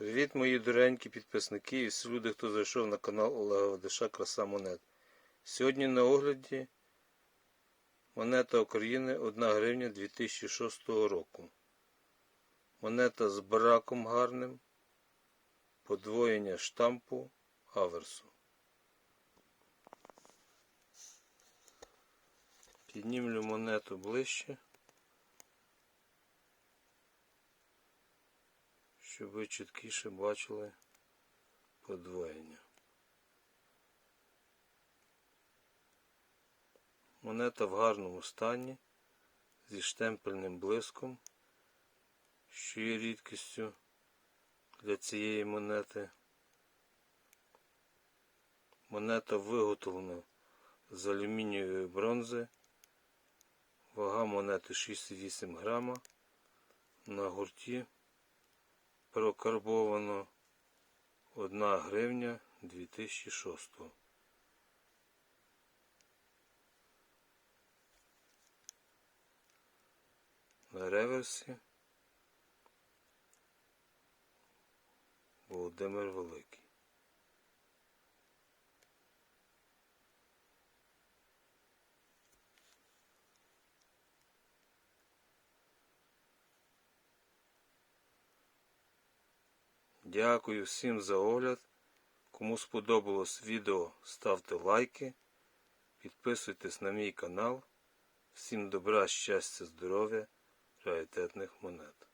Привіт, мої доренькі підписники і всі люди, хто зайшов на канал Олега Ведеша Краса Монет. Сьогодні на огляді монета України 1 гривня 2006 року. Монета з бараком гарним, подвоєння штампу аверсу. Піднімлю монету ближче. Щоб ви чіткіше бачили подвоєння. Монета в гарному стані зі штемпельним блиском, що є рідкістю для цієї монети. Монета виготовлена з алюмінієвої бронзи. Вага монети 6,8 грама. На гурті прокарбовано 1 гривня 2006. На реверсі Володимир Великий. Дякую всім за огляд. Кому сподобалось відео, ставте лайки, підписуйтесь на мій канал. Всім добра, щастя, здоров'я, раритетних монет.